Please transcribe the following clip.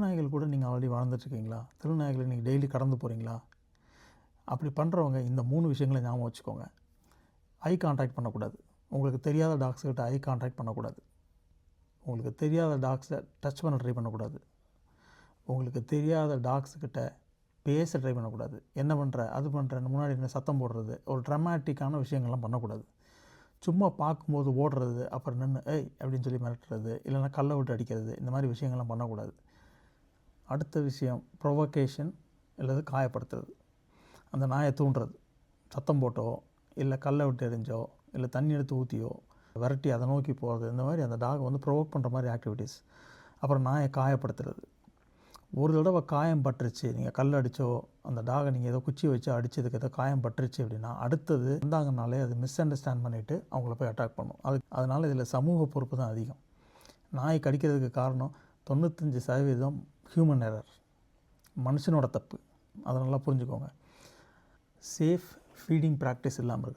திருநாய்கள் கூட நீங்கள் ஆல்ரெடி வாழ்ந்துட்டுருக்கீங்களா திருநாய்களை நீங்கள் டெய்லி கடந்து போகிறீங்களா அப்படி பண்ணுறவங்க இந்த மூணு விஷயங்களை ஞாபகம் வச்சுக்கோங்க. ஐ கான்டாக்ட் பண்ணக்கூடாது. உங்களுக்கு தெரியாத டாக்ஸ்கிட்ட ஐ கான்டாக்ட் பண்ணக்கூடாது. உங்களுக்கு தெரியாத டாக்ஸை டச் பண்ண ட்ரை பண்ணக்கூடாது. உங்களுக்கு தெரியாத டாக்ஸுக்கிட்ட பேச ட்ரை பண்ணக்கூடாது. என்ன பண்ணுற அது பண்ணுறேன்னு முன்னாடி என்ன சத்தம் போடுறது. ஒரு ட்ரமாட்டிக்கான விஷயங்கள்லாம் பண்ணக்கூடாது. சும்மா பார்க்கும்போது ஓடுறது அப்புறம் நின்று ஏய்! அப்படின்னு சொல்லி மிரட்டுறது இல்லைன்னா கல்லை விட்டு அடிக்கிறது இந்த மாதிரி விஷயங்கள்லாம் பண்ணக்கூடாது. அடுத்த விஷயம் ப்ரொவொகேஷன் அல்லது காயப்படுத்துறது. அந்த நாயை தூண்டுறது. சத்தம் போட்டோ இல்லை கல்லை விட்டு எரிஞ்சோ இல்லை தண்ணி எடுத்து ஊற்றியோ விரட்டி அதை நோக்கி போகிறது இந்த மாதிரி அந்த டாகை வந்து ப்ரொவோக் பண்ணுற மாதிரி ஆக்டிவிட்டீஸ் அப்புறம் நாயை காயப்படுத்துறது. ஒரு தடவை காயம் பட்டுருச்சு நீங்கள் கல் அடித்தோ அந்த டாகை நீங்கள் ஏதோ குச்சி வச்சு அடித்ததுக்கு ஏதோ காயம் பட்டுருச்சு அப்படின்னா அடுத்தது வந்தாங்கனாலே அது மிஸ் அண்டர்ஸ்டாண்ட் பண்ணிவிட்டு அவங்கள போய் அட்டாக் பண்ணும். அது அதனால் இதில் சமூக பொறுப்பு தான் அதிகம். நாய் கடிக்கிறதுக்கு காரணம் தொண்ணூத்தஞ்சு சதவீதம் ஹியூமன் எரர் மனுஷனோட தப்பு. அதை நல்லா புரிஞ்சுக்கோங்க. சேஃப் ஃபீடிங் ப்ராக்டிஸ் இல்லாமல் இருக்குது